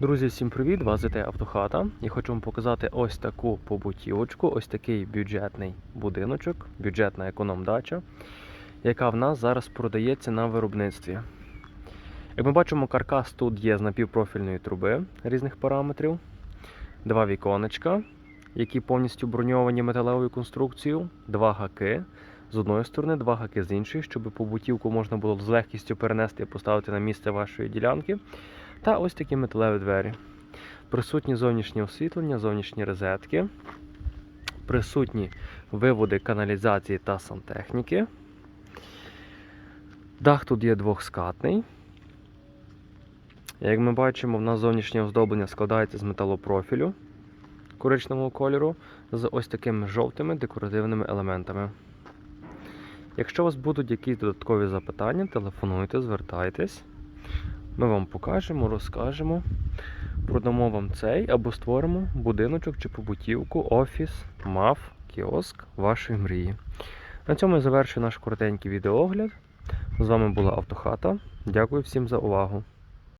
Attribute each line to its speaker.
Speaker 1: Друзі, всім привіт! Вас вітає Автохата. Я хочу вам показати ось таку побутівочку, ось такий бюджетний будиночок, бюджетна економ-дача, яка в нас зараз продається на виробництві. Як ми бачимо, каркас тут є з напівпрофільної труби різних параметрів, два віконечка, які повністю броньовані металевою конструкцією, два гаки з одної сторони, два гаки з іншої, щоб побутівку можна було з легкістю перенести і поставити на місце вашої ділянки. Та ось такі металеві двері. Присутні зовнішнє освітлення, зовнішні розетки, присутні виводи каналізації та сантехніки. Дах тут є двохскатний. Як ми бачимо, в нас зовнішнє оздоблення складається з металопрофілю коричневого кольору з ось такими жовтими декоративними елементами. Якщо у вас будуть якісь додаткові запитання, телефонуйте, звертайтесь. Ми вам покажемо, розкажемо, продамо вам цей або створимо будиночок чи побутівку, офіс, МАФ, кіоск вашої мрії. На цьому я завершую наш коротенький відеоогляд. З вами була Автохата. Дякую всім за увагу.